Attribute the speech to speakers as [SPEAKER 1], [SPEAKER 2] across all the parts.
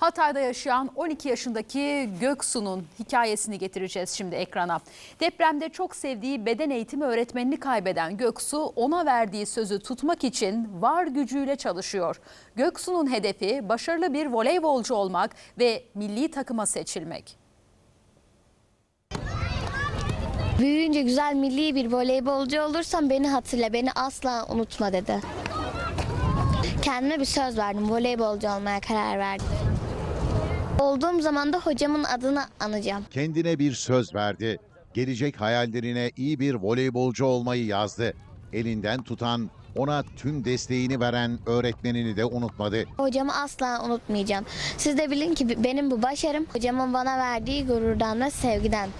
[SPEAKER 1] Hatay'da yaşayan 12 yaşındaki Göksu'nun hikayesini getireceğiz şimdi ekrana. Depremde çok sevdiği beden eğitimi öğretmenini kaybeden Göksu ona verdiği sözü tutmak için var gücüyle çalışıyor. Göksu'nun hedefi başarılı bir voleybolcu olmak ve milli takıma seçilmek.
[SPEAKER 2] Büyüyünce güzel milli bir voleybolcu olursam beni hatırla, beni asla unutma dedi. Kendime bir söz verdim, voleybolcu olmaya karar verdim. Olduğum zaman da hocamın adını anacağım.
[SPEAKER 3] kendine bir söz verdi. Gelecek hayallerine iyi bir voleybolcu olmayı yazdı. Elinden tutan, ona tüm desteğini veren öğretmenini de unutmadı.
[SPEAKER 2] Hocamı asla unutmayacağım. Siz de bilin ki benim bu başarım hocamın bana verdiği gururdan ve sevgiden.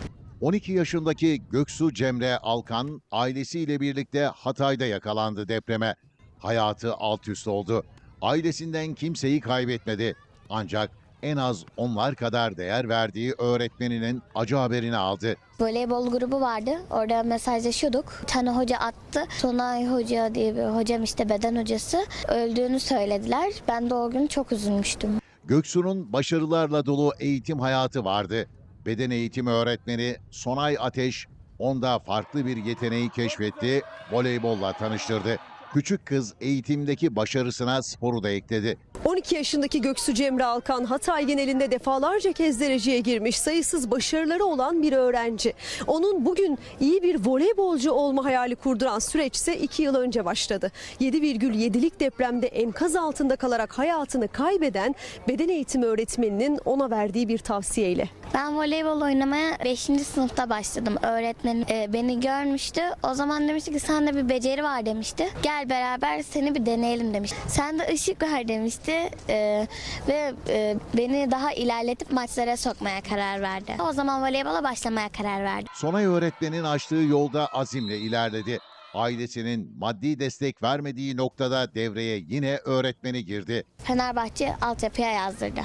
[SPEAKER 3] 12 yaşındaki Göksu Cemre Alkan ailesiyle birlikte Hatay'da yakalandı depreme. Hayatı alt üst oldu. Ailesinden kimseyi kaybetmedi. Ancak en az onlar kadar değer verdiği öğretmeninin acı haberini aldı.
[SPEAKER 2] Voleybol grubu vardı. Orada mesajlaşıyorduk. Bir tane hoca attı. Sonay Hoca diye bir hocam işte beden hocası. Öldüğünü söylediler. Ben de o gün çok üzülmüştüm.
[SPEAKER 3] Göksu'nun başarılarla dolu eğitim hayatı vardı. Beden eğitimi öğretmeni Sonay Ateş onda farklı bir yeteneği keşfetti, voleybolla tanıştırdı. Küçük kız eğitimdeki başarısına sporu da ekledi.
[SPEAKER 4] 12 yaşındaki Göksu Cemre Alkan Hatay genelinde defalarca kez dereceye girmiş sayısız başarıları olan bir öğrenci. Onun bugün iyi bir voleybolcu olma hayali kurduran süreç ise 2 yıl önce başladı. 7,7'lik depremde enkaz altında kalarak hayatını kaybeden beden eğitimi öğretmeninin ona verdiği bir tavsiyeyle.
[SPEAKER 2] Ben voleybol oynamaya 5. sınıfta başladım. Öğretmenim e, beni görmüştü. O zaman demişti ki sende bir beceri var demişti. Gel beraber seni bir deneyelim demişti. Sende ışık var demişti. E, ve e, beni daha ilerletip maçlara sokmaya karar verdi. O zaman voleybola başlamaya karar verdim.
[SPEAKER 3] Sonay öğretmenin açtığı yolda azimle ilerledi. Ailesinin maddi destek vermediği noktada devreye yine öğretmeni girdi.
[SPEAKER 2] Fenerbahçe altyapıya yazdırdı.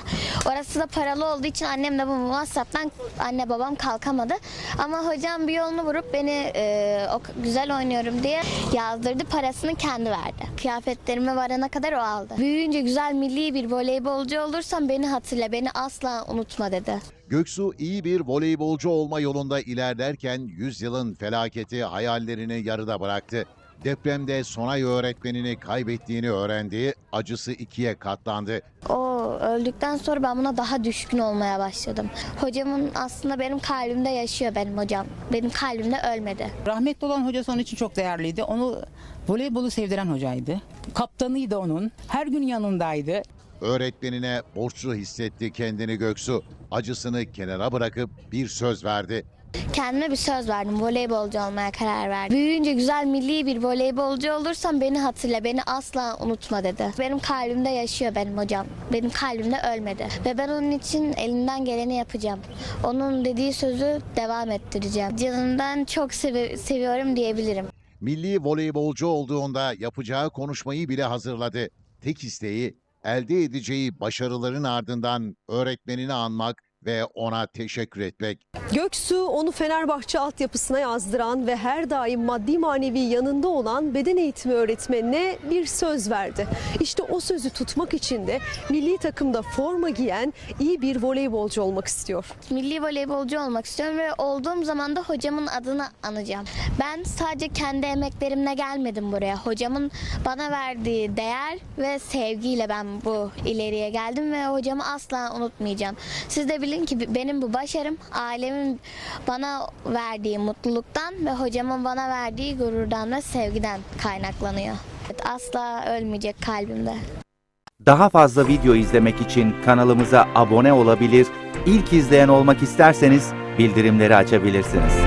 [SPEAKER 2] Orası da paralı olduğu için annem de bu WhatsApp'tan anne babam kalkamadı. Ama hocam bir yolunu vurup beni e, o güzel oynuyorum diye yazdırdı. Parasını kendi verdi. Kıyafetlerime varana kadar o aldı. Büyüyünce güzel milli bir voleybolcu olursam beni hatırla, beni asla unutma dedi.
[SPEAKER 3] Göksu iyi bir voleybolcu olma yolunda ilerlerken yüzyılın felaketi hayallerini yarıda bıraktı. Depremde Sonay öğretmenini kaybettiğini öğrendi, acısı ikiye katlandı.
[SPEAKER 2] O öldükten sonra ben buna daha düşkün olmaya başladım. Hocamın aslında benim kalbimde yaşıyor benim hocam. Benim kalbimde ölmedi.
[SPEAKER 5] Rahmetli olan hocası onun için çok değerliydi. Onu voleybolu sevdiren hocaydı. Kaptanıydı onun. Her gün yanındaydı.
[SPEAKER 3] Öğretmenine borçlu hissetti kendini Göksu. Acısını kenara bırakıp bir söz verdi.
[SPEAKER 2] Kendime bir söz verdim. Voleybolcu olmaya karar verdim. Büyüyünce güzel milli bir voleybolcu olursam beni hatırla, beni asla unutma dedi. Benim kalbimde yaşıyor benim hocam. Benim kalbimde ölmedi. Ve ben onun için elimden geleni yapacağım. Onun dediği sözü devam ettireceğim. Canımdan çok sevi- seviyorum diyebilirim.
[SPEAKER 3] Milli voleybolcu olduğunda yapacağı konuşmayı bile hazırladı. Tek isteği elde edeceği başarıların ardından öğretmenini anmak ve ona teşekkür etmek.
[SPEAKER 4] Göksu onu Fenerbahçe altyapısına yazdıran ve her daim maddi manevi yanında olan beden eğitimi öğretmenine bir söz verdi. İşte o sözü tutmak için de milli takımda forma giyen iyi bir voleybolcu olmak istiyor.
[SPEAKER 2] Milli voleybolcu olmak istiyorum ve olduğum zaman da hocamın adını anacağım. Ben sadece kendi emeklerimle gelmedim buraya. Hocamın bana verdiği değer ve sevgiyle ben bu ileriye geldim ve hocamı asla unutmayacağım. Siz de bilin ki benim bu başarım ailemin bana verdiği mutluluktan ve hocamın bana verdiği gururdan ve sevgiden kaynaklanıyor. Asla ölmeyecek kalbimde.
[SPEAKER 6] Daha fazla video izlemek için kanalımıza abone olabilir, ilk izleyen olmak isterseniz bildirimleri açabilirsiniz.